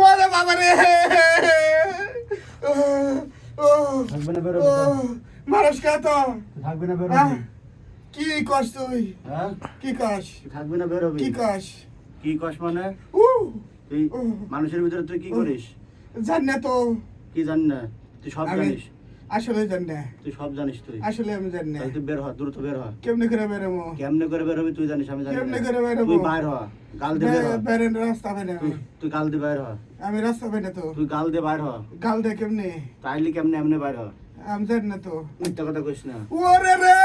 ওরে বাবা রে? মানুষ কে তো থাকবে না? বেরোবি। কি কস? তুই কি কস থাকবে না বেরোবি কি কস? কি কস মানে উ তুই মানুষের ভিতরে তুই কি করিস? জান না তো। কি জানি না? তুই সব জানিস। আসলে জান না। তুই সব জানিস তুই। আসলে আমি জানি না। তুই বের হ দ্রুত বের হ। কেমনে করে বেরোবো কেমনে করে বের হবি তুই জানিস আমি জানি কেমনে। করে বেরোবো? তুই বাইর হ গাল দে বের হ। বেরেন রাস্তা বেরে তুই তুই গাল দে বাইর হ। আমি রাস্তা বেরে তো। তুই গাল দে বাইর হ। গাল দে কেমনে? তাইলে কেমনে এমনে বাইর হ? আমি জান না তো। মিথ্যা কথা কইস না। ওরে রে!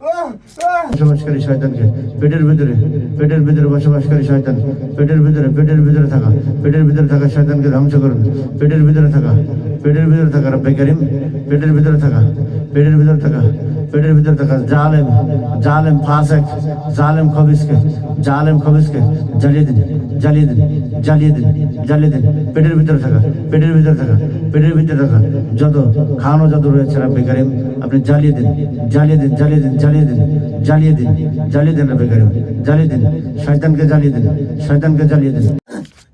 বসবাসকারী শয়তানকে, পেটের ভিতরে পেটের ভিতরে বসবাসকারী শয়তান, পেটের ভিতরে পেটের ভিতরে থাকা, পেটের ভিতরে থাকা শয়তানকে ধ্বংস করুন, পেটের ভিতরে থাকা, পেটের ভিতরে থাকা রব্বে করিম। পেটের ভিতরে থাকা পেটের ভিতরে থাকা পেটের ভিতরে থাকা জালেম জালেম ফাসেক জালেম খবিসকে জালেম খবিসকে জ্বালিয়ে দিন জ্বালিয়ে দিন জ্বালিয়ে দিন জ্বালিয়ে দিন পেটের ভিতরে থাকা পেটের ভিতরে থাকা পেটের ভিতরে থাকা যত খাওয়ানো যত রয়েছে রব্বে করিম আপনি জ্বালিয়ে দিন জ্বালিয়ে দিন জ্বালিয়ে দিন জ্বালিয়ে দিন জ্বালিয়ে দিন জ্বালিয়ে দিন রব্বে করিম জ্বালিয়ে দিন শয়তানকে জ্বালিয়ে দিন শয়তানকে জ্বালিয়ে দিন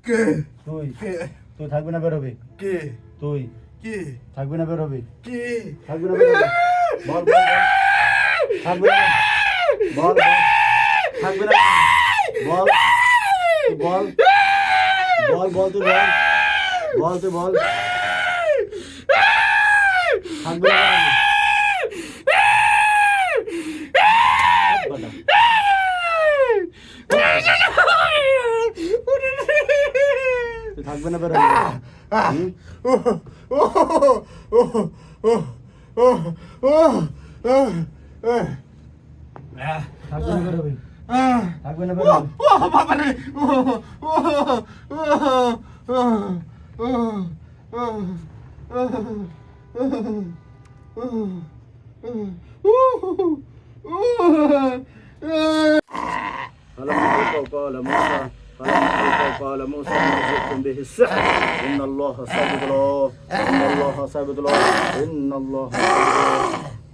কে তুই কে তুই থাকবে না বেরোবি কে তুই কি? থাকবে না বেরোবি কি? থাকবে না বেরোবি বল বল বল। থাকবে না। বল থাকবে না। বল বল। বল বল তুই বল। বল তুই বল। থাকবে না। থাকবে না বেরোবি Ah! Oh! Oh! Oh! Oh! Oh! Oh! Oh! Ah! Ah! Ah! Tago na ba? Oh! Oh! Papare! Oh! Oh! Oh! Oh! Oh! Oh! Alam mo, ikaw pa, alam mo sa قال موسى ما جئتم به السحر. إن الله له إن الله له إن الله سابق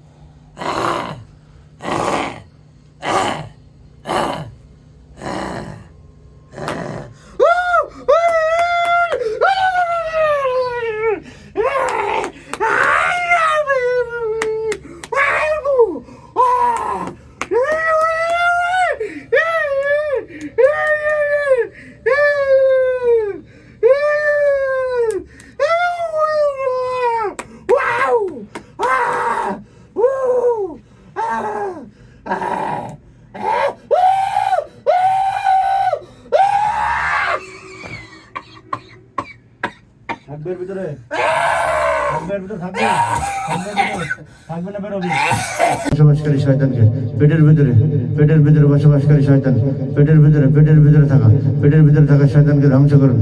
ভিতরে? বসবাসকারী শয়তানকে পেটের ভিতরে পেটের ভিতরে বসবাসকারী শয়তান, পেটের ভিতরে পেটের ভিতরে থাকা, পেটের ভিতরে থাকা শয়তানকে ধ্বংস করুন